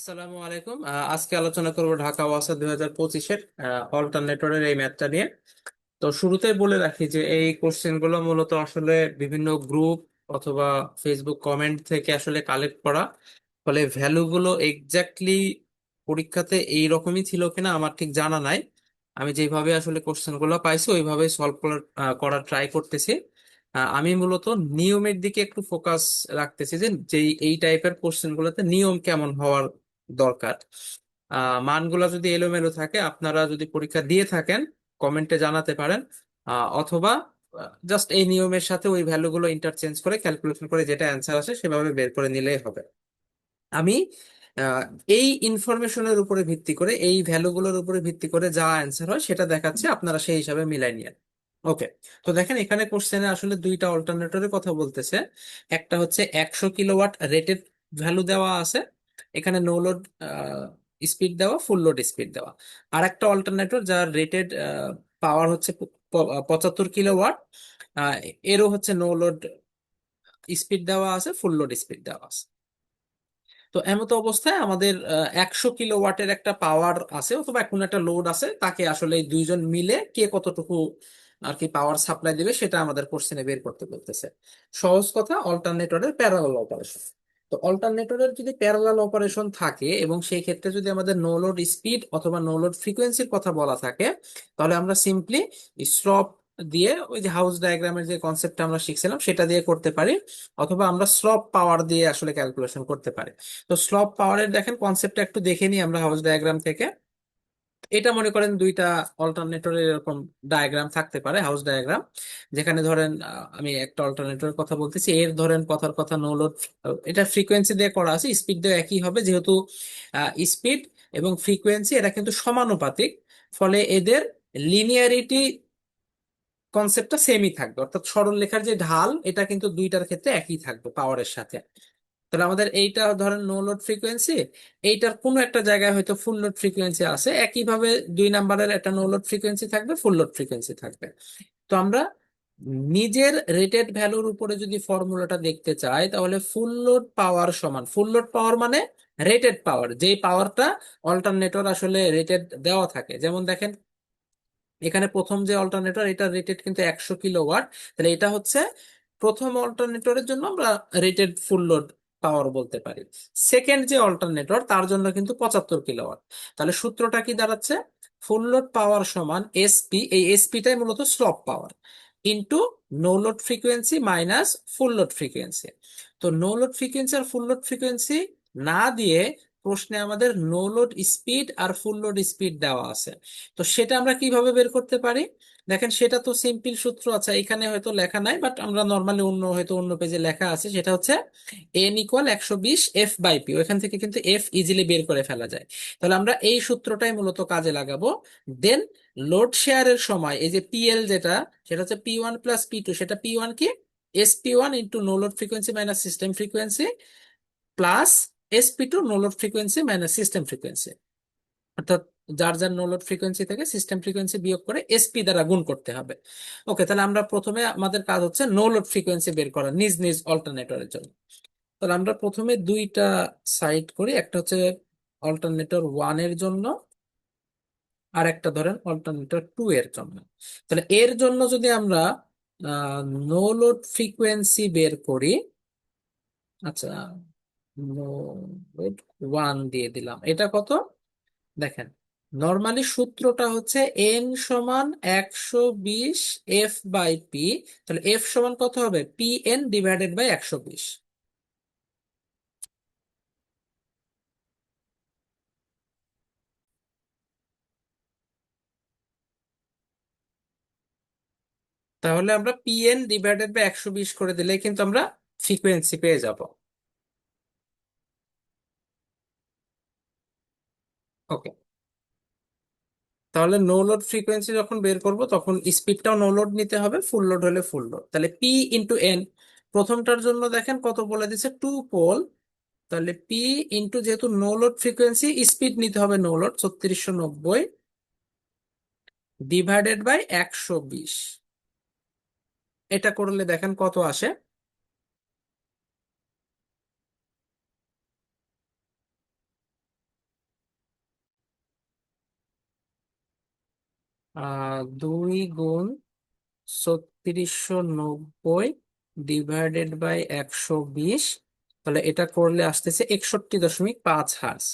আসসালামু আলাইকুম। আজকে আলোচনা করব ঢাকা ওয়াসা দুই হাজার পঁচিশের অল্টারনেটরের এই ম্যাথটা নিয়ে। তো শুরুতেই বলে রাখি যে এই কোশ্চেনগুলো মূলত আসলে বিভিন্ন গ্রুপ অথবা ফেসবুক কমেন্ট থেকে আসলে কালেক্ট করা। ফলে ভ্যালু গুলো এক্স্যাক্টলি পরীক্ষাতে এই রকমই ছিল কিনা আমার ঠিক জানা নাই। আমি যেভাবে আসলে কোশ্চেনগুলো পাইছি, ওইভাবে সলভ করার ট্রাই করতেছি। আমি মূলত নিয়মের দিকে একটু ফোকাস রাখতেছি যে যেই, এই টাইপের কোশ্চেন গুলোতে নিয়ম কেমন হওয়ার দরকার। মানগুলা যদি এলোমেলো থাকে, আপনারা যদি পরীক্ষা দিয়ে থাকেন, কমেন্টে জানাতে পারেন অথবা জাস্ট এই নিয়মের সাথে ওই ভ্যালুগুলো ইন্টারচেঞ্জ করে ক্যালকুলেশন করে যেটা অ্যান্সার আসে সেভাবে বের করে নিলেই হবে। আমি এই ইনফরমেশনের উপরে ভিত্তি করে, এই ভ্যালুগুলোর উপরে ভিত্তি করে যা অ্যান্সার হয় সেটা দেখাচ্ছে, আপনারা সেই হিসাবে মিলাই নিয়ে ওকে তো দেখেন এখানে কোশ্চেনে আসলে দুইটা অল্টারনেটরের কথা বলতেছে। একটা হচ্ছে একশো কিলোওয়াট রেটেড ভ্যালু দেওয়া আছে এখানে নো লোড স্পিড দেওয়া ফুল লোড স্পিড দেওয়া। আর একটা অল্টারনেটর যার রেটেড পাওয়ার হচ্ছে পঁচাত্তর কিলোওয়াট এরও হচ্ছে নো লোড স্পিড দেওয়া আছে ফুল লোড স্পিড দেওয়া আছে। তো এমতো অবস্থায় আমাদের একশো কিলোওয়াটের একটা পাওয়ার আছে, অথবা কোনো একটা লোড আছে, তাকে আসলে দুইজন মিলে কে কতটুকু আর কি পাওয়ার সাপ্লাই দিবে, সেটা আমাদের কোশ্চেনে বের করতে বলতেছে। সহজ কথা অল্টারনেটরের প্যারালাল অপারেশন তো অল্টারনেটরের যদি প্যারালাল অপারেশন থাকে এবং সেই ক্ষেত্রে যদি আমাদের নো লোড স্পিড অথবা নো লোড ফ্রিকোয়েন্সির কথা বলা থাকে, তাহলে আমরা সিম্পলি স্রপ দিয়ে ওই যে হাউস ডায়াগ্রামের যে কনসেপ্টটা আমরা শিখছিলাম, সেটা দিয়ে করতে পারি, অথবা আমরা স্লপ পাওয়ার দিয়ে আসলে ক্যালকুলেশন করতে পারি। তো স্লপ পাওয়ারের দেখেন কনসেপ্টটা একটু দেখে নিই আমরা হাউস ডায়াগ্রাম থেকে। এটা মনে করেন দুইটা অল্টারনেটরের এরকম ডায়াগ্রাম থাকতে পারে হাউস ডায়াগ্রাম যেখানে ধরেন আমি একটা অল্টারনেটরের কথা বলতেছি, এর ধরেন কথার কথা নো লোড এটা ফ্রিকোয়েন্সি দিয়ে করা আছে স্পিড দিয়ে একই হবে, যেহেতু স্পিড এবং ফ্রিকোয়েন্সি এরা কিন্তু সমানুপাতিক, ফলে এদের লিনিয়ারিটি কনসেপ্টটা সেমই থাকবে, অর্থাৎ সরলরেখার যে ঢাল, এটা কিন্তু দুইটার ক্ষেত্রে একই থাকবে পাওয়ারের সাথে। তাহলে আমাদের এইটা ধরেন নো লোড ফ্রিকোয়েন্সি এইটার কোনো একটা জায়গায় হয়তো ফুল লোড ফ্রিকোয়েন্সি আছে, একইভাবে দুই নাম্বারের একটা নো লোড ফ্রিকোয়েন্সি থাকবে ফুল লোড ফ্রিকোয়েন্সি থাকবে। তো আমরা নিজের রেটেড ভ্যালুর উপরে যদি ফর্মুলাটা দেখতে চাই, তাহলে ফুল লোড পাওয়ার সমান। ফুল লোড পাওয়ার মানে রেটেড পাওয়ার যেই পাওয়ারটা অল্টারনেটর আসলে রেটেড দেওয়া থাকে। যেমন দেখেন, এখানে প্রথম যে অল্টারনেটর এটা রেটেড কিন্তু একশো কিলো কিলোওয়াট তাহলে এটা হচ্ছে প্রথম অল্টারনেটরের জন্য আমরা রেটেড ফুল লোড পাওয়ার বলতে পারি। সেকেন্ড যে অল্টারনেটর, তার জন্য কিন্তু পঁচাত্তর কিলোওয়াট। তাহলে সূত্রটা কি দাঁড়াচ্ছে? ফুল লোড পাওয়ার সমান এসপি এই এসপিটাই মূলত slope power into no load frequency minus full load frequency তো নো লোড ফ্রিকোয়েন্সি আর ফুল লোড ফ্রিকোয়েন্সি না দিয়ে প্রশ্নে আমাদের নো লোড স্পিড আর ফুল লোড স্পিড দেওয়া আছে। তো সেটা আমরা কীভাবে বের করতে পারি? দেখেন, সেটা তো সিম্পল সূত্র আছে, এখানে হয়তো লেখা নাই বাট আমরা নর্মালি অন্য, হয়তো অন্য পেজে লেখা আছে, সেটা হচ্ছে এন ইকুয়াল একশো বিশ এফ বাই পি ওইখান থেকে কিন্তু এফ ইজিলি বের করে ফেলা যায়। তাহলে আমরা এই সূত্রটাই মূলত কাজে লাগাবো। দেন লোড শেয়ারের সময়, এই যে পিএল যেটা, সেটা হচ্ছে P one plus P two সেটা পি ওয়ান কি? S P one into no load frequency minus system frequency plus S P two no load frequency minus system frequency অর্থাৎ যার যার নো লোড ফ্রিকোয়েন্সি থেকে system frequency বিয়োগ করে SP দ্বারা গুণ করতে হবে। ওকে তাহলে আমরা প্রথমে আমাদের কাজ হচ্ছে নো লোড ফ্রিকোয়েন্সি বের করা নিজ নিজ অল্টারনেটরের জন্য। তাহলে আমরা প্রথমে দুইটা সাইড করি, একটা হচ্ছে অল্টারনেটর ওয়ানের জন্য আর একটা ধরেন অল্টারনেটর টু এর জন্য। তাহলে এর জন্য যদি আমরা নো লোড ফ্রিকোয়েন্সি বের করি আচ্ছা ওয়ান দিয়ে দিলাম। এটা কত? দেখেন নর্মালি সূত্রটা হচ্ছে এন সমান একশো বিশ এফ বাই পি তাহলে এফ সমান কত হবে? পি এন ডিভাইডেড বাই একশো বিশ। তাহলে আমরা পি এন ডিভাইডেড বাই একশো বিশ করে দিলে কিন্তু আমরা ফ্রিকোয়েন্সি পেয়ে যাব। ওকে তাহলে নো লোড ফ্রিকোয়েন্সি যখন বের করব, তখন স্পিডটাও নো লোড নিতে হবে ফুল লোড হলে ফুল লোড তাহলে পি ইন্টু এন প্রথমটার জন্য দেখেন কত বলে দিচ্ছে টু পোল তাহলে পি ইন্টু যেহেতু নো লোড ফ্রিকোয়েন্সি স্পিড নিতে হবে নো লোড ছত্রিশশো নব্বই ডিভাইডেড বাই একশো বিশ। এটা করলে দেখেন কত আসে? আহ, দুই গুণ ছত্রিশশো নব্বই ডিভাইডেড বাই একশো বিশ, তাহলে এটা করলে আসতেছে একষট্টি দশমিক পাঁচ হার্স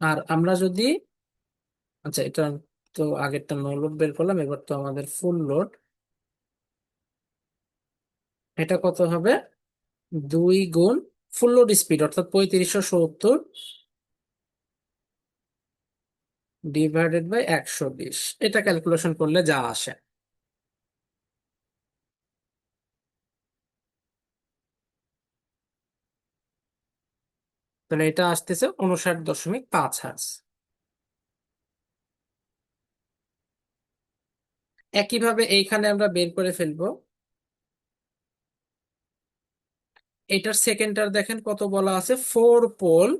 আর আমরা যদি আচ্ছা এটা তো আগেরটা নো লোড বের করলাম, এবার তো আমাদের ফুল লোড এটা কত হবে? দুই গুণ ফুল লোড স্পিড অর্থাৎ পঁয়ত্রিশশো সত্তর ডিভাইডেড বাই একশো বিশ। এটা ক্যালকুলেশন করলে যা আসে। তাহলে এটা আসতেছে উনষাট দশমিক পাঁচ হার্স একইভাবে এইখানে আমরা বের করে ফেলব। এটার সেকেন্ডটার দেখেন কত বলা আছে? ফোর পোল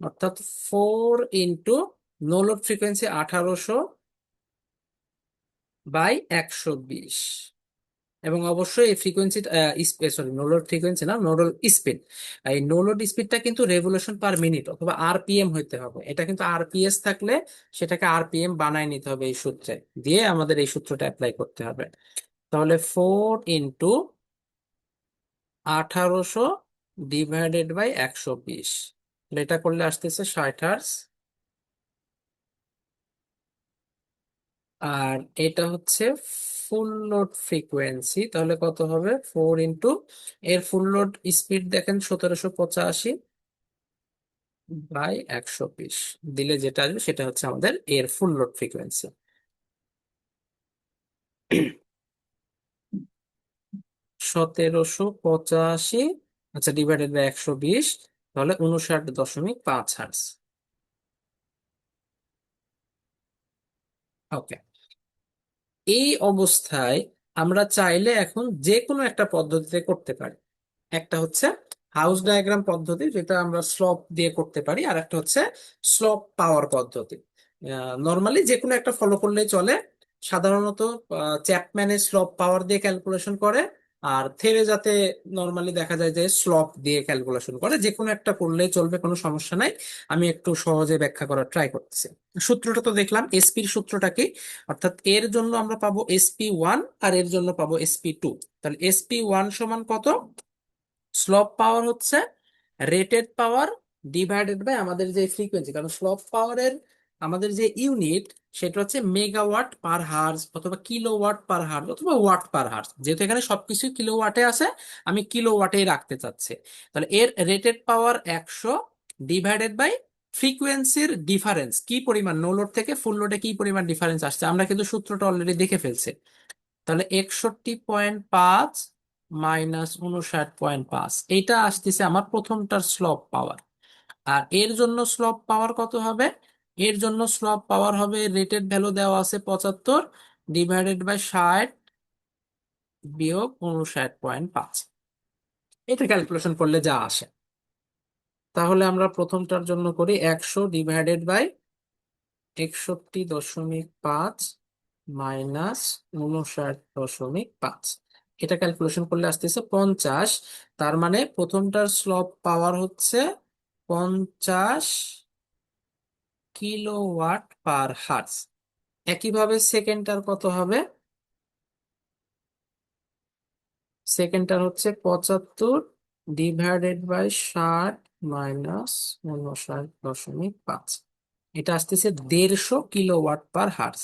অর্থাৎ four into no load frequency আঠারোশো বাই একশো বিশ। এবং অবশ্যই এই frequency sorry no load frequency না নোডল স্পিড। এই নো লোড স্পিডটা কিন্তু রেভলিউশন পার মিনিট অথবা আরপিএম হইতে হবে। এটা কিন্তু আরপিএস থাকলে সেটাকে আরপিএম বানায় নিতে হবে এই সূত্রে। দিয়ে আমাদের এই সূত্রটা অ্যাপ্লাই করতে হবে। তাহলে ফোর ইন্টু আঠারোশো ডিভাইডেড বাই একশো বিশ। এটা করলে আসতেছে ষাট হার্স আর এটা হচ্ছে ফুল লোড ফ্রিকোয়েন্সি, তাহলে কত হবে? ফোর ইন্টু, এর ফুল লোড স্পিড দেখেন সতেরোশো পঁচাশি বাই একশো বিশ। দিলে যেটা আসবে সেটা হচ্ছে আমাদের এর ফুল লোড ফ্রিকোয়েন্সি। সতেরোশো পঁচাশি আচ্ছা ডিভাইডেড বাই একশো বিশ, তাহলে উনষাট দশমিক পাঁচ হার্স ওকে এই অবস্থায় আমরা চাইলে এখন যে কোনো একটা পদ্ধতিতে করতে পারি। একটা হচ্ছে হাউস ডায়াগ্রাম পদ্ধতি, যেটা আমরা স্লপ দিয়ে করতে পারি, আর একটা হচ্ছে স্লপ পাওয়ার পদ্ধতি। নর্মালি যে কোনো একটা ফলো করলেই চলে। সাধারণত চ্যাপম্যানে স্লপ পাওয়ার দিয়ে ক্যালকুলেশন করে। আর থেরে যাতে নর্মালি দেখা যায় যে স্লপ দিয়ে ক্যালকুলেশন করে, যে কোনো একটা করলেই চলবে, কোনো সমস্যা নাই। আমি একটু সহজে ব্যাখ্যা করার ট্রাই করতেছি। সূত্রটা তো দেখলাম এসপির সূত্রটা কি? অর্থাৎ এর জন্য আমরা পাবো এসপি ওয়ান আর এর জন্য পাবো এসপি টু তাহলে এসপি ওয়ান সমান কত? স্লপ পাওয়ার হচ্ছে রেটেড পাওয়ার ডিভাইডেড বাই আমাদের যে ফ্রিকোয়েন্সি কারণ স্লপ পাওয়ারের আমাদের যে ইউনিট সেটা হচ্ছে মেগাওয়াট পার হার্স অথবা কিলোওয়াট পার হার্স অথবা ওয়াট পার হার্স যেহেতু এখানে সবকিছু কিলোওয়াটে আছে, আমি কিলোওয়াটেই রাখতে চাচ্ছি। তাহলে এর রেটেড পাওয়ার একশো ডিভাইডেড বাই ফ্রিকোয়েন্সির ডিফারেন্স কি পরিমাণ? নো লোড থেকে ফুল লোডে কি পরিমাণ ডিফারেন্স আসছে? আমরা কিন্তু সূত্রটা অলরেডি দেখে ফেলছি। তাহলে একষট্টি পয়েন্ট পাঁচ মাইনাস উনষাট পয়েন্ট পাঁচ। এইটা আসতেছে আমার প্রথমটার স্লপ পাওয়ার আর এর জন্য স্লপ পাওয়ার কত হবে? এর জন্য স্লপ পাওয়ার হবে রেটেড ভ্যালু দেওয়া আছে পঁচাত্তর ডিভাইডেড বাই ষাট বিয়োগ উনষাট পয়েন্ট পাঁচ। এটা ক্যালকুলেশন করলে যা আসে। তাহলে আমরা প্রথমটার জন্য করি একশো ডিভাইডেড বাই একষট্টি দশমিক পাঁচ মাইনাস উনষাট দশমিক পাঁচ। এটা ক্যালকুলেশন করলে আসতেছে পঞ্চাশ। তার মানে প্রথমটার স্লপ পাওয়ার হচ্ছে পঞ্চাশ কিলোওয়াট পার হার্স একইভাবে সেকেন্ডটার কত হবে? সেকেন্ডটার হচ্ছে পঁচাত্তর ডিভাইডেড বাই ষাট মাইনাস উনষাট দশমিক পাঁচ। এটা আসতেছে দেড়শো কিলোওয়াট পার হার্স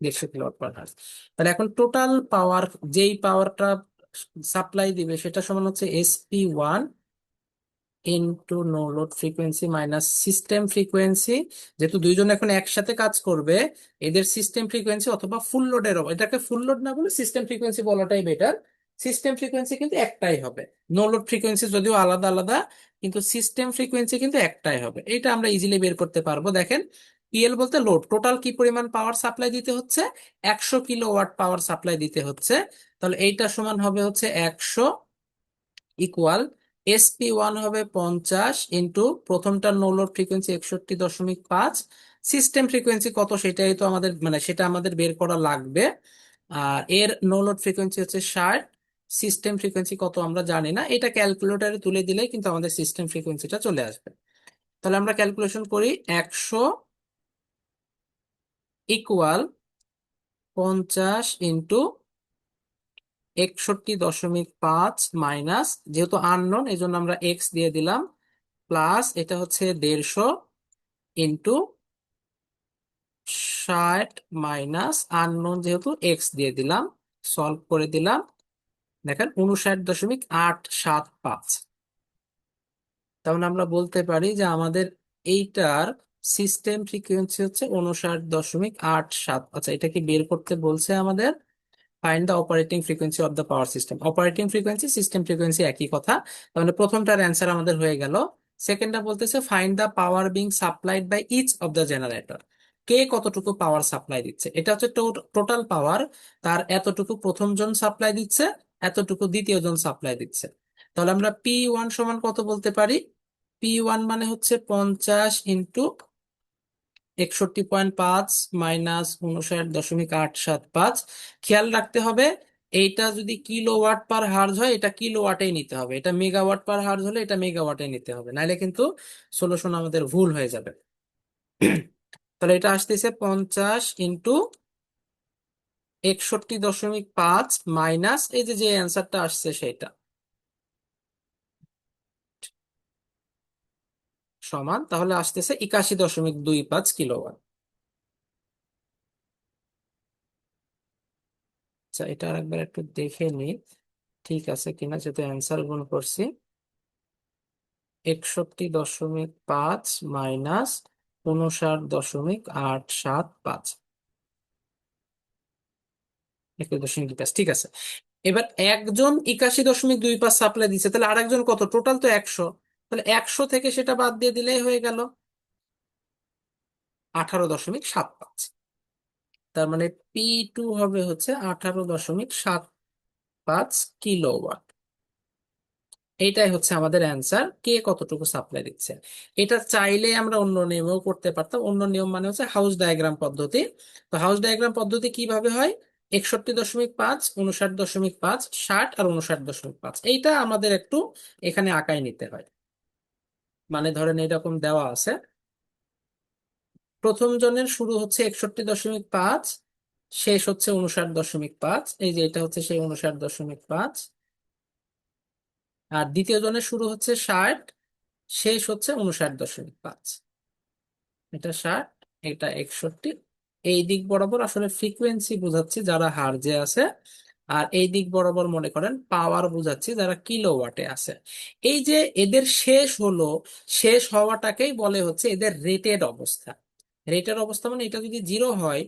দেড়শো কিলোওয়াট পার হার্স তাহলে এখন টোটাল পাওয়ার, যেই পাওয়ারটা সাপ্লাই দিবে সেটা সমান হচ্ছে SP one into no load frequency minus system frequency যেহেতু দুইজন এখন একসাথে কাজ করবে, এদের সিস্টেম ফ্রিকোয়েন্সি অথবা ফুল লোডের এটাকে ফুল লোড না বলে সিস্টেম ফ্রিকোয়েন্সি বলাটাই বেটার সিস্টেম ফ্রিকোয়েন্সি কিন্তু একটাই হবে। নো লোড ফ্রিকোয়েন্সি যদিও আলাদা আলাদা, কিন্তু সিস্টেম ফ্রিকোয়েন্সি কিন্তু একটাই হবে। এটা আমরা ইজিলি বের করতে পারব। দেখেন পিএল বলতে লোড টোটাল কি পরিমাণ পাওয়ার সাপ্লাই দিতে হচ্ছে? একশো কিলো ওয়াট পাওয়ার সাপ্লাই দিতে হচ্ছে। তাহলে এইটা সমান হবে হচ্ছে একশো ইকুয়াল এসপি ওয়ান হবে পঞ্চাশ ইন্টু প্রথমটার নো লোড ফ্রিকোয়েন্সি একষট্টি দশমিক পাঁচ সিস্টেম ফ্রিকোয়েন্সি কত সেটাই তো আমাদের মানে সেটা আমাদের বের করা লাগবে। আর এর নো লোড ফ্রিকোয়েন্সি হচ্ছে ষাট সিস্টেম ফ্রিকোয়েন্সি কত আমরা জানি না। এটা ক্যালকুলেটারে তুলে দিলেই কিন্তু আমাদের সিস্টেম ফ্রিকোয়েন্সিটা চলে আসবে। তাহলে আমরা ক্যালকুলেশন করি একশো ইকুয়াল পঞ্চাশ ইন্টু একষট্টি দশমিক পাঁচ মাইনাস, যেহেতু আননোন এই জন্য আমরা এক্স দিয়ে দিলাম প্লাস এটা হচ্ছে দেড়শো ইন্টু ষাট মাইনাস আননোন যেহেতু এক্স দিয়ে দিলাম সলভ করে দিলাম, দেখেন উনষাট দশমিক আট সাত পাঁচ। তাহলে আমরা বলতে পারি যে আমাদের এইটার সিস্টেম ফ্রিকোয়েন্সি হচ্ছে উনষাট দশমিক আট সাত আচ্ছা এটা কি বের করতে বলছে আমাদের? Find the operating frequency of the power system operating frequency system frequency একই কথা। তাহলে প্রথমটার অ্যান্সার আমাদের হয়ে গেল। সেকেন্ডটা বলতেছে find the power being supplied by each of the generator কে কতটুকু পাওয়ার সাপ্লাই দিচ্ছে? এটা হচ্ছে টোটাল পাওয়ার তার এতটুকু প্রথম জন সাপ্লাই দিচ্ছে, এতটুকু দ্বিতীয় জন সাপ্লাই দিচ্ছে। তাহলে আমরা পি ওয়ান সমান কত বলতে পারি? পি ওয়ান মানে হচ্ছে পঞ্চাশ ইন্টু একষট্টি পয়েন্ট পাঁচ মাইনাস উনষাট দশমিক আট সাত পাঁচ। খেয়াল রাখতে হবে, এইটা যদি কিলো ওয়াট পার হার্জ হয়, এটা কিলো ওয়াটেই নিতে হবে। এটা মেগাওয়াট পার হার্জ হলে এটা মেগাওয়াটে নিতে হবে, নাইলে কিন্তু সলিউশন আমাদের ভুল হয়ে যাবে। তাহলে এটা আসতেছে পঞ্চাশ ইন্টু একষট্টি দশমিক পাঁচ মাইনাস, এই যে যে অ্যান্সারটা আসছে সেটা সমান, তাহলে আসতেছে একাশি দশমিক দুই পাঁচ কিলোওয়াট। আচ্ছা এটা আরেকবার একটু দেখে নিই, ঠিক আছে কিনা, যেহেতু অ্যান্সার গুণ করছি। একষট্টি দশমিক পাঁচ মাইনাস উনষাট দশমিক আট সাত পাঁচ। একুশ দশমিক দুই পাঁচ, ঠিক আছে। এবার একজন একাশি দশমিক দুই পাঁচ সাপ্লাই দিচ্ছে তাহলে আরেকজন কত? টোটাল তো একশো। তাহলে একশো থেকে সেটা বাদ দিয়ে দিলেই হয়ে গেল আঠারো দশমিক সাত পাঁচ। তার মানে পি টু হবে হচ্ছে আঠারো দশমিক সাত পাঁচ কিলোওয়াট। এইটাই হচ্ছে আমাদের অ্যান্সার, কে কতটুকু সাপ্লাই দিচ্ছে। এটা চাইলে আমরা অন্য নিয়মেও করতে পারতাম, অন্য নিয়ম মানে হচ্ছে হাউস ডায়াগ্রাম পদ্ধতি। তো হাউস ডায়াগ্রাম পদ্ধতি কীভাবে হয়? একষট্টি দশমিক পাঁচ, উনষাট দশমিক পাঁচ, ষাট আর উনষাট দশমিক পাঁচ। এইটা আমাদের একটু এখানে আঁকায় নিতে হয়। মানে ধরেন এরকম দেওয়া আছে। প্রথম জনের শুরু হচ্ছে একষট্টি দশমিক পাঁচ, শেষ হচ্ছে উনষাট দশমিক পাঁচ। এই যে এটা হচ্ছে সেই উনষাট দশমিক পাঁচ। আর দ্বিতীয় জনের শুরু হচ্ছে ষাট, শেষ হচ্ছে উনষাট দশমিক পাঁচ। এটা ষাট, এটা একষট্টি। এই দিক বরাবর আসলে ফ্রিকোয়েন্সি বোঝাচ্ছি যারা হার যে আছে আর এই দিক বরাবর মনে করেন পাওয়ার বোঝাচ্ছি যারা কিলোওয়াটে আছে। এই যে এদের শেষ হলো, শেষ হওয়াটাকেই বলে হচ্ছে এদের রেটেড অবস্থা। রেটেড অবস্থা মানে এটা যদি জিরো হয়,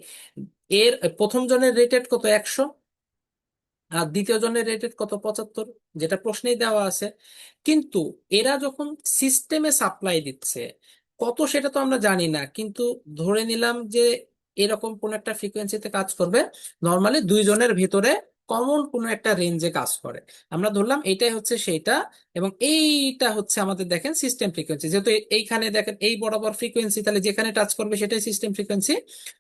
এর প্রথম জনের রেটেড কত? একশো। আর দ্বিতীয় জনের রেটেড কত? পঁচাত্তর। যেটা প্রশ্নেই দেওয়া আছে। কিন্তু এরা যখন সিস্টেমে সাপ্লাই দিচ্ছে, কত সেটা তো আমরা জানি না, কিন্তু ধরে নিলাম যে এরকম কোন একটা ফ্রিকোয়েন্সিতে কাজ করবে নর্মালি দুইজনের ভিতরে কমন কোনো একটা রেঞ্জে কাজ করে। আমরা ধরলাম এটাই হচ্ছে সেইটা এবং এইটা হচ্ছে আমাদের দেখেন সিস্টেম ফ্রিকোয়েন্সি যেহেতু এইখানে দেখেন এই বরাবর ফ্রিকোয়েন্সি তাহলে যেখানে টাচ করবে সেটাই সিস্টেম ফ্রিকোয়েন্সি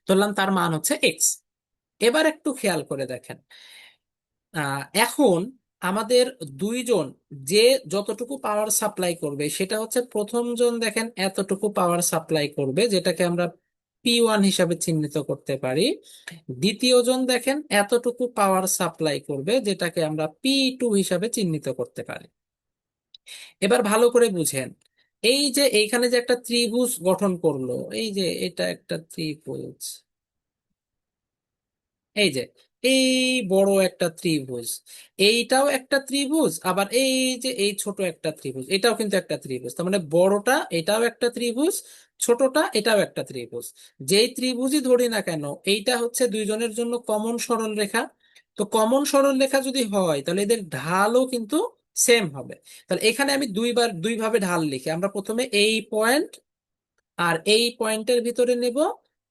ধরলাম তার মান হচ্ছে এক্স এবার একটু খেয়াল করে দেখেন। এখন আমাদের দুইজন যে যতটুকু পাওয়ার সাপ্লাই করবে, সেটা হচ্ছে প্রথম জন দেখেন এতটুকু পাওয়ার সাপ্লাই করবে, যেটাকে আমরা পি ওয়ান হিসাবে চিহ্নিত করতে পারি। দ্বিতীয় জন দেখেন এতটুকু পাওয়ার সাপ্লাই করবে যেটাকে আমরা পি টু হিসাবে চিহ্নিত করতে পারি। এবার ভালো করে বুঝেন, এই যে এইখানে যে একটা ত্রিভুজ গঠন করল, এই যে এটা একটা ত্রিভুজ, এই যে এই বড় একটা ত্রিভুজ, এইটাও একটা ত্রিভুজ, আবার এই যে এই ছোট একটা ত্রিভুজ, এটাও কিন্তু একটা ত্রিভুজ, তার মানে বড়টা এটাও একটা ত্রিভুজ ছোটটা এটাও একটা ত্রিভুজ। যেই ত্রিভুজই ধরি না কেন, এইটা হচ্ছে দুইজনের জন্য কমন সরল রেখা। তো কমন সরল রেখা যদি হয়, তাহলে এদের ঢালও কিন্তু সেম হবে। তাহলে এখানে আমি দুইবার, দুইভাবে ঢাল লিখি। আমরা প্রথমে এই পয়েন্ট আর এই পয়েন্টের ভিতরে নেব,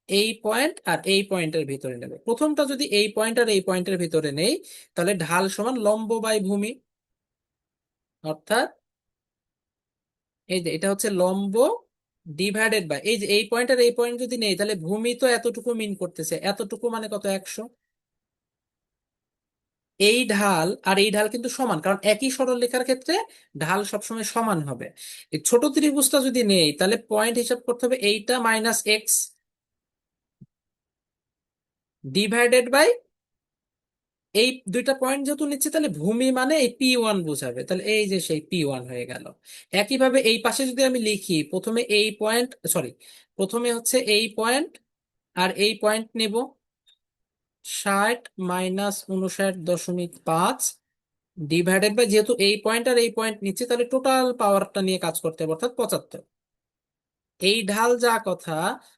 এই পয়েন্ট আর এই পয়েন্টের ভিতরে নেব। প্রথমটা যদি এই পয়েন্ট আর এই পয়েন্টের ভিতরে নেই, তাহলে ঢাল সমান লম্ব বাই ভূমি। অর্থাৎ এই যে, এটা হচ্ছে লম্ব ডিভাইডেড বাই এই যে, এই পয়েন্ট আর এই পয়েন্ট যদি নেই, তাহলে ভূমি তো এতটুকু মিন করতেছে। এতটুকু মানে কত? একশো। এই ঢাল আর এই ঢাল কিন্তু সমান, কারণ একই সরলরেখার ক্ষেত্রে ঢাল সবসময় সমান হবে। এই ছোট ত্রিভুজটা যদি নেই, তাহলে পয়েন্ট হিসাব করতে হবে এইটা মাইনাস এক্স ডিভাইডেড বাই এই দুইটা পয়েন্ট যেহেতু নিচ্ছে, তাহলে ভূমি মানে এই পি ওয়ান বোঝাবে। তাহলে এই যে সেই পি ওয়ান হয়ে গেল। একইভাবে এই পাশে যদি আমি লিখি, প্রথমে এই পয়েন্ট সরি প্রথমে হচ্ছে এই পয়েন্ট আর এই পয়েন্ট নেব ষাট মাইনাস উনষাট দশমিক পাঁচ ডিভাইডেড বাই যেহেতু এই পয়েন্ট আর এই পয়েন্ট নিচ্ছে, তাহলে টোটাল পাওয়ারটা নিয়ে কাজ করতে হবে, অর্থাৎ পঁচাত্তর। এই ঢাল যা কথা,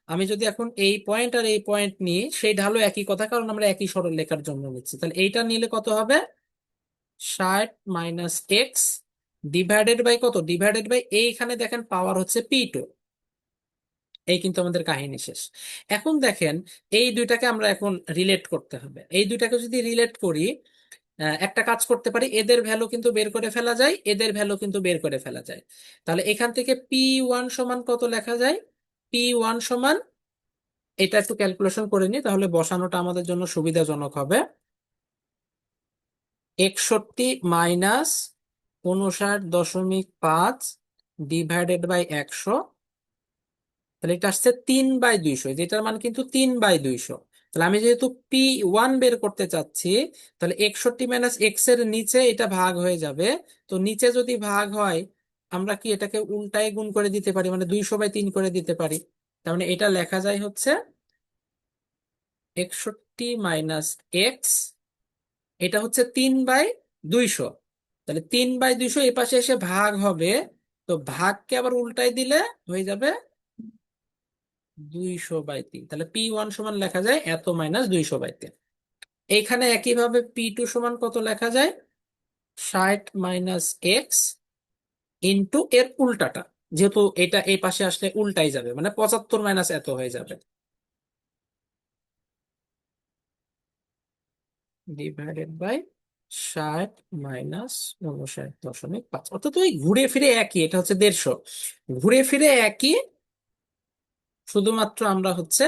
আমি যদি এখন এই পয়েন্ট আর এই পয়েন্ট নিই, সেই ঢালও একই কথা, কারণ আমরা একই সরল লেখার জন্য নিচ্ছি। তাহলে এইটা নিলে কত হবে? ষাট মাইনাস এক্স ডিভাইডেড বাই কত? ডিভাইডেড বাই এইখানে দেখেন পাওয়ার হচ্ছে পি টু এই কিন্তু আমাদের কাহিনী শেষ। এখন দেখেন, এই দুইটাকে আমরা এখন রিলেট করতে হবে। এই দুইটাকে যদি রিলেট করি একটা কাজ করতে পারি, এদের ভ্যালু কিন্তু বের করে ফেলা যায়, এদের ভ্যালু কিন্তু বের করে ফেলা যায়। তাহলে এখান থেকে পি ওয়ান সমান কত লেখা যায়? পি ওয়ান সমান, এটা একটু ক্যালকুলেশন করে নিই, তাহলে বসানোটা আমাদের জন্য সুবিধাজনক হবে। একষট্টি মাইনাস উনষাট দশমিক পাঁচ ডিভাইডেড বাই একশো, তাহলে এটা আসছে তিন বাই দুইশো, যেটার মান কিন্তু তিন বাই দুইশো। তাহলে আমি যেহেতু পি ওয়ান বের করতে চাচ্ছি, তাহলে একষট্টি মাইনাস এক্সের নিচে এটা ভাগ হয়ে যাবে। তো নিচে যদি ভাগ হয়, আমরা কি এটাকে উল্টায় গুণ করে দিতে পারি? মানে দুইশো বাই তিন করে দিতে পারি। তার মানে এটা লেখা যায় হচ্ছে একষট্টি মাইনাস এক্স এটা হচ্ছে তিন বাই দুইশো। তাহলে তিন বাই দুইশো এ পাশে এসে ভাগ হবে, তো ভাগকে আবার উল্টায় দিলে হয়ে যাবে দুইশো বাই তিন। তাহলে পি ওয়ান সমান লেখা যায় এত মাইনাস দুইশো বাই তিন। এইখানে একইভাবে পি টু সমান কত লেখা যায়? ষাট মাইনাস এক্স ইন্টু এর উল্টাটা। যেহেতু এটা এই পাশে আসলে উল্টাই যাবে মানে পঁচাত্তর মাইনাস এত হয়ে যাবে। ডিভাইডেড বাই ষাট মাইনাস উনষাট দশমিক পাঁচ। অর্থাৎ ওই ঘুরে ফিরে একই, এটা হচ্ছে দেড়শো। ঘুরে ফিরে একই শুধুমাত্র আমরা হচ্ছে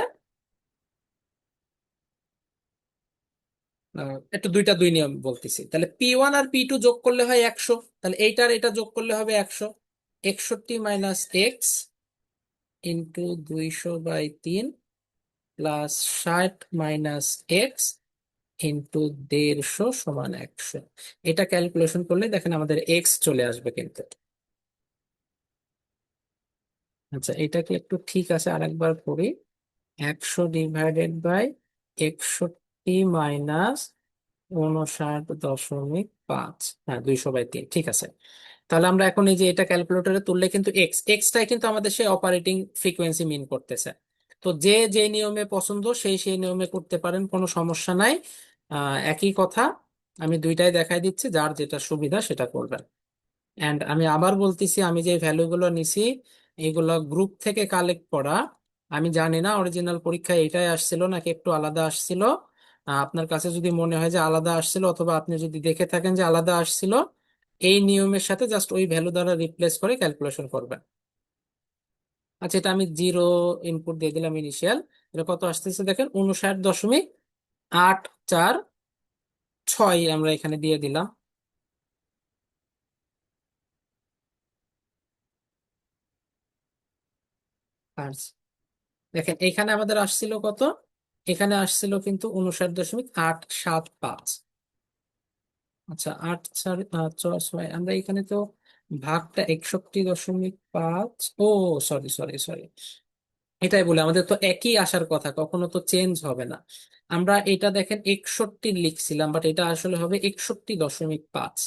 একটু দুইটা দুই নিয়ম বলতেছি। তাহলে পি ওয়ান আর পি টু যোগ করলে হয় একশো। তাহলে এইটার এটা যোগ করলে হবে একশো। একষট্টি মাইনাস এক্স ইন্টু দুইশো বাই তিন প্লাস ষাট মাইনাস এক্স ইন্টু দেড়শো সমান একশো। এটা ক্যালকুলেশন করলে দেখেন আমাদের এক্স চলে আসবে কিন্তু। আচ্ছা এটাকে একটু ঠিক আছে আরেকবার করি। একশো ডিভাইডেড বাই একষট্টি মাইনাস উনষাট দশমিক পাঁচ। হ্যাঁ দুইশো বাই তিন, ঠিক আছে। তাহলে আমরা এখন এই যে এটা ক্যালকুলেটরে তুললে কিন্তু এক্স এক্সটাই কিন্তু আমাদের সেই অপারেটিং ফ্রিকোয়েন্সি মিন করতেছে। তো যে যে নিয়মে পছন্দ, সেই সেই নিয়মে করতে পারেন, কোনো সমস্যা নাই। একই কথা, আমি দুইটাই দেখাই দিচ্ছি, যার যেটা সুবিধা সেটা করবেন। অ্যান্ড আমি আবার বলতেছি, আমি যে ভ্যালুগুলো নিছি এগুলো গ্রুপ থেকে কালেক্ট করা। আমি জানি না অরিজিনাল পরীক্ষায় এটাই আসছিল নাকি একটু আলাদা আসছিল। আপনার কাছে যদি মনে হয় যে আলাদা আসছিল অথবা আপনি যদি দেখে থাকেন যে আলাদা আসছিল, এই নিয়মের সাথে জাস্ট ওই ভ্যালু দ্বারা রিপ্লেস করে ক্যালকুলেশন করবেন। আচ্ছা এটা আমি জিরো ইনপুট দিয়ে দিলাম ইনিশিয়াল এটা কত আসতেছে দেখেন? উনষাট দশমিক আট চার ছয় আমরা এখানে দিয়ে দিলাম। আর দেখেন, এখানে আমাদের আসছিল কত? এখানে আসছিল কিন্তু উনষাট দশমিক আট সাত পাঁচ। আচ্ছা আট ছয় আমরা এখানে তো ভাগটা একষট্টি দশমিক পাঁচ, ও সরি সরি সরি এটাই বলে, আমাদের তো একই আসার কথা, কখনো তো চেঞ্জ হবে না। আমরা এটা দেখেন একষট্টি লিখছিলাম বাট এটা আসলে হবে একষট্টি দশমিক পাঁচ,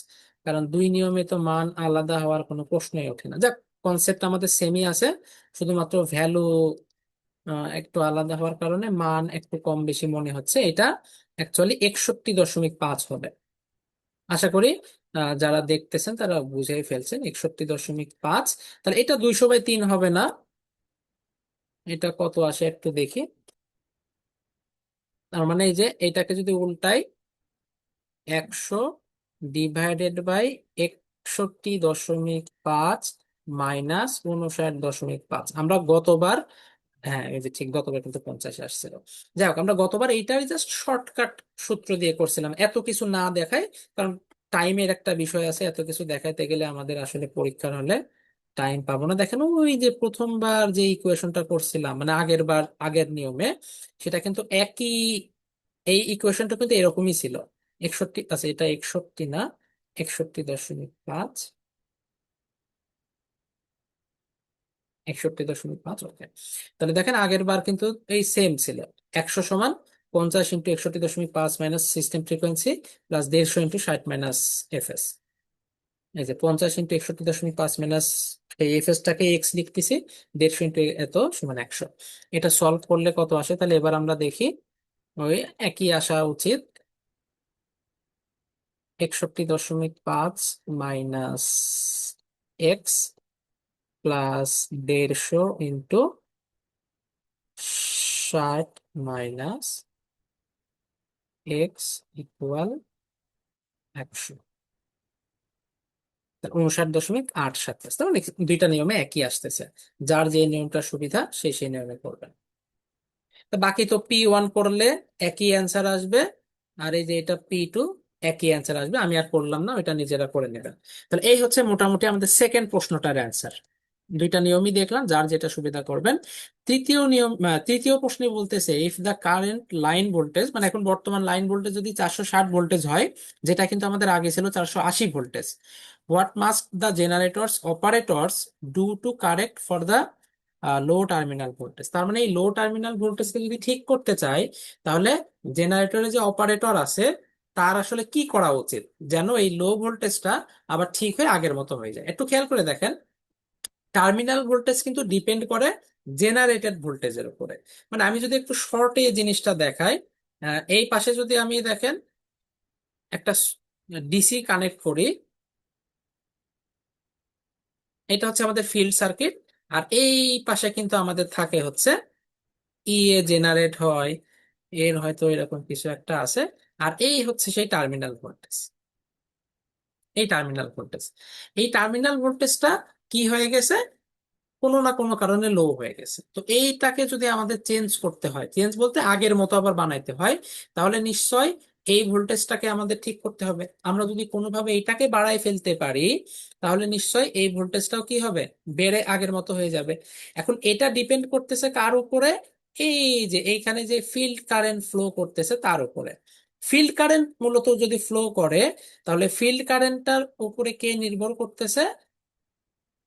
কারণ দুই নিয়মে তো মান আলাদা হওয়ার কোনো প্রশ্নই ওঠে না। যাক কনসেপ্ট আমাদের সেমই আছে, শুধুমাত্র ভ্যালু একটু আলাদা হওয়ার কারণে মান একটু কম বেশি মনে হচ্ছে। এটা অ্যাকচুয়ালি একষট্টি দশমিক পাঁচ হবে। আশা করি যারা দেখতেছেন তারা বুঝেই ফেলছেন, একষট্টি দশমিক পাঁচ। তাহলে এটা দুইশো বাই তিন হবে না। এটা কত আসে একটু দেখি। তার মানে এই যে এটাকে যদি উল্টাই একশো ডিভাইডেড বাই একষট্টি দশমিক পাঁচ মাইনাস উনষাট দশমিক পাঁচ। আমরা গতবার হ্যাঁ এই যে ঠিক গতবার কিন্তু পঞ্চাশ আসছিল। যাই হোক, আমরা গতবার এইটাই জাস্ট শর্টকাট সূত্র দিয়ে করছিলাম। এত কিছু না দেখায়, কারণ টাইমের একটা বিষয় আছে, এত কিছু দেখাইতে গেলে আমাদের আসলে পরীক্ষার হলে টাইম পাবো না। দেখেন, ওই যে প্রথমবার যে ইকুয়েশনটা করছিলাম মানে আগের বার আগের নিয়মে, সেটা কিন্তু একই, এই ইকুয়েশনটা কিন্তু এরকমই ছিল। একষট্টি আচ্ছা এটা একষট্টি না, একষট্টি দশমিক পাঁচ। একষট্টি দশমিক পাঁচ ওকে তাহলে দেখেন আগের বার কিন্তু এই সেম ছিল। একশো সমান পঞ্চাশ ইন্টু একষট্টি দশমিক পাঁচ মাইনাস সিস্টেম ফ্রিকোয়েন্সি প্লাস দেড়শো ইন্টু ষাট মাইনাস এফএস এই যে পঞ্চাশ ইন্টু একষট্টি দশমিক পাঁচ মাইনাস এই এফএস টাকে এক্স লিখতেছি, দেড়শো ইন্টু এত সমান একশো। এটা সলভ করলে কত আসে? তাহলে এবার আমরা দেখি ওই একই আসা উচিত। একষট্টি দশমিক পাঁচ মাইনাস এক্স প্লাস দেড়শো ইন্টু ষাট মাইনাস এক্স ইকুয়াল একশো। উনষাট দশমিক আট তার মানে দুইটা নিয়মে একই আসতেছে। যার যে নিয়মটা সুবিধা সেই সেই নিয়মে করবেন তো বাকি তো পি ওয়ান করলে একই অ্যান্সার আসবে। আর এই যে এটা পি টু একই অ্যান্সার আসবে। আমি আর করলাম না, ওইটা নিজেরা করে নেবেন। তাহলে এই হচ্ছে মোটামুটি আমাদের সেকেন্ড প্রশ্নটার অ্যান্সার দুইটা নিয়মই দেখলাম, যার যেটা সুবিধা করবেন। তৃতীয় নিয়ম তৃতীয় প্রশ্নে বলতেছে if the current line voltage মানে এখন বর্তমান লাইন ভোল্টেজ যদি চারশো ষাট ভোল্টেজ হয়, যেটা কিন্তু আমাদের আগে ছিল চারশো আশি voltage what must the generators operators do to correct for the low terminal voltage তার মানে এই লো টার্মিনাল ভোল্টেজকে যদি ঠিক করতে চাই, তাহলে জেনারেটরে যে অপারেটর আছে, তার আসলে কি করা উচিত? যেন এই লো ভোল্টেজটা আবার ঠিক হয়ে আগের মতো হয়ে যায়। একটু খেয়াল করে দেখেন। টার্মিনাল ভোল্টেজ কিন্তু ডিপেন্ড করে জেনারেটেড ভোল্টেজের উপরে। মানে আমি যদি একটু শর্টে এই জিনিসটা দেখাই এই পাশে যদি আমি দেখেন, একটা ডিসি কানেক্ট করি, এটা হচ্ছে আমাদের ফিল্ড সার্কিট আর এই পাশে কিন্তু আমাদের থাকে হচ্ছে ইএ জেনারেট হয়, এর হয়তো এরকম কিছু একটা আছে, আর এই হচ্ছে সেই টার্মিনাল ভোল্টেজ এই টার্মিনাল ভোল্টেজ এই টার্মিনাল ভোল্টেজটা কি হয়ে গেছে? কোনো না কোনো কারণে লো হয়ে গেছে। তো এইটাকে যদি আমাদের চেঞ্জ করতে হয় চেঞ্জ বলতে আগের মতো আবার বানাইতে হয়, তাহলে নিশ্চয় এই ভোল্টেজটাকে আমাদের ঠিক করতে হবে। আমরা যদি কোনোভাবে এটাকে বাড়াই ফেলতে পারি, তাহলে নিশ্চয় এই ভোল্টেজটাও কি হবে? বেড়ে আগের মতো হয়ে যাবে। এখন এটা ডিপেন্ড করতেছে কার উপরে? এই যে এইখানে যে ফিল্ড কারেন্ট ফ্লো করতেছে তার উপরে। ফিল্ড কারেন্ট মূলত যদি ফ্লো করে, তাহলে ফিল্ড কারেন্টটার উপরে কে নির্ভর করতেছে?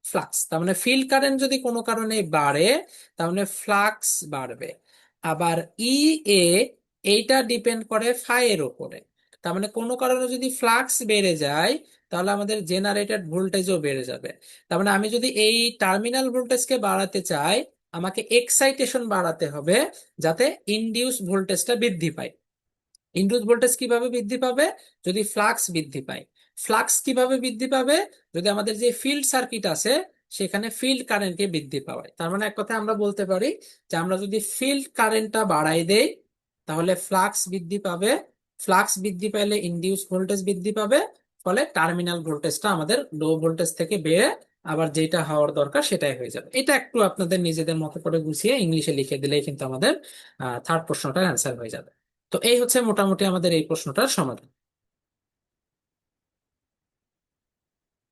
ফ্লাক্স তার মানে ফিল্ড কারেন্ট যদি কোনো কারণে বাড়ে, তার মানে ফ্লাক্স বাড়বে। আবার ই এ এইটা ডিপেন্ড করে ফাই এর উপরে। তার মানে কোনো কারণে যদি ফ্লাক্স বেড়ে যায়, তাহলে আমাদের জেনারেটেড ভোল্টেজও বেড়ে যাবে। তার মানে আমি যদি এই টার্মিনাল ভোল্টেজকে বাড়াতে চাই, আমাকে এক্সাইটেশন বাড়াতে হবে যাতে ইনডিউস ভোল্টেজটা বৃদ্ধি পায়। ইনডিউস ভোল্টেজ কীভাবে বৃদ্ধি পাবে? যদি ফ্লাক্স বৃদ্ধি পায়। ফ্লাক্স কীভাবে বৃদ্ধি পাবে? যদি আমাদের যে ফিল্ড সার্কিট আছে, সেখানে ফিল্ড কারেন্টকে বৃদ্ধি পাওয়ায়। তার মানে এক কথায় আমরা বলতে পারি যে আমরা যদি ফিল্ড কারেন্টটা বাড়াই দেই, তাহলে ফ্লাক্স বৃদ্ধি পাবে। ফ্লাক্স বৃদ্ধি পেলে ইনডিউস ভোল্টেজ বৃদ্ধি পাবে, ফলে টার্মিনাল ভোল্টেজটা আমাদের লো ভোল্টেজ থেকে বেড়ে আবার যেটা হওয়ার দরকার সেটাই হয়ে যাবে। এটা একটু আপনাদের নিজেদের মতো করে গুছিয়ে ইংলিশে লিখে দিলেই কিন্তু আমাদের থার্ড প্রশ্নটার অ্যান্সার হয়ে যাবে। তো এই হচ্ছে মোটামুটি আমাদের এই প্রশ্নটার সমাধান।